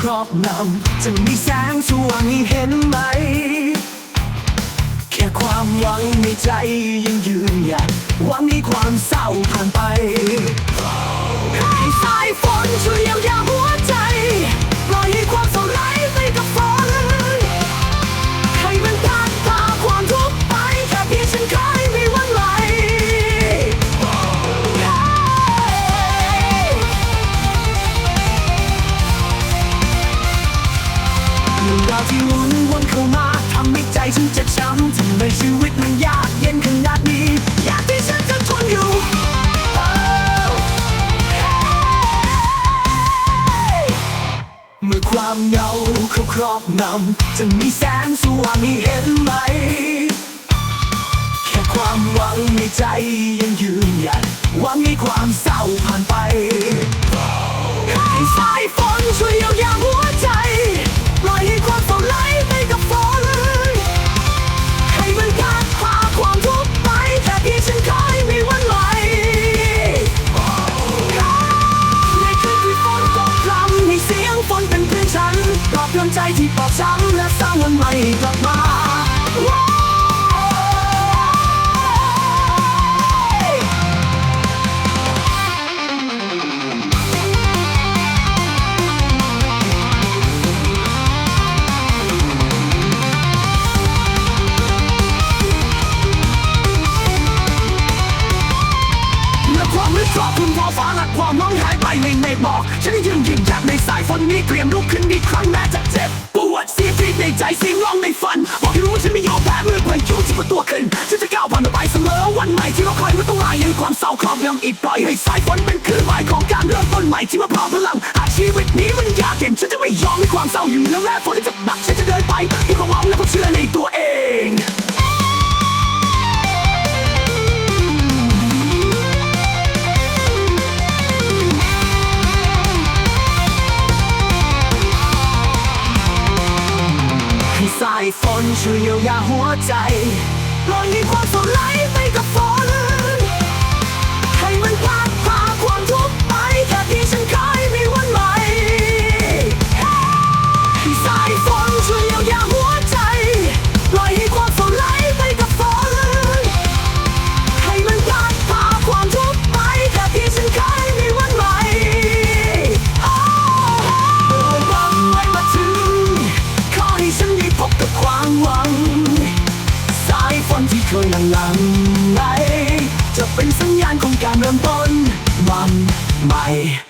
ครอบงำจะมีแสงสว่างให้เห็นไหม แค่ความหวังในใจยังยืนหยัดหวังให้ความเศร้าผ่านไปให้สายฝนช่วยเยียวยาหัวาวที่หมุนวนเข้ามาทำให้ใจฉันเจ็บช้ำทำให้ชีวิตมันยากเย็นขนาดนี้ อยากที่ฉันจะทนอยู่เมื่อความเงาเขาครอบงำจะมีแสงสว่างให้เห็นไหม แค่ความหวังในใจยังยืนหยัดหวังให้ความเศร้าผ่านไป ปลอบโยนใจที่บอบช้ำและสร้างวันใหม่กลับมา ฟ้าและความมองหายไปในเมฆหมอก ฉันยังยืนหยิงจากในสายฝนนี้เตรียมลุกขึ้นอีกครั้งแม้จะเจ็บปวดเสียทีในใจเสียงร้องในฝัน บอกให้รู้ฉันไม่ยอมแพ้เมื่อพายุที่ประตัวขึ้นฉันจะก้าวผ่านมันไปเสมอวันใหม่ที่เราคอยมันต้องลายยังความเศร้าครอบงำอีกปล่อยให้สายฝนเป็นคลื่นหมายของการเริ่มต้นใหม่ที่มาพร้อมพลังหากชีวิตนี้มันยากเย็นฉันจะไม่ยอมให้ความเศร้าอยู่แล้วแม้ฝนจะหนักฉันจะเดินไปด้วยความหวังและความเชื่อในตัวเอง ให้สายฝนช่วยเยียวยาหัวใจปล่อยให้ความเศร้าไหลไปกับฝนให้มันพัดพาความทุกข์ไปแค่ที่ฉันเคยมีวันใหม่ให้สายฝนช่วยเยียวยาหัวใจ ลังลังไหลจะเป็นสัญญาณของการเริ่มต้นวันใหม่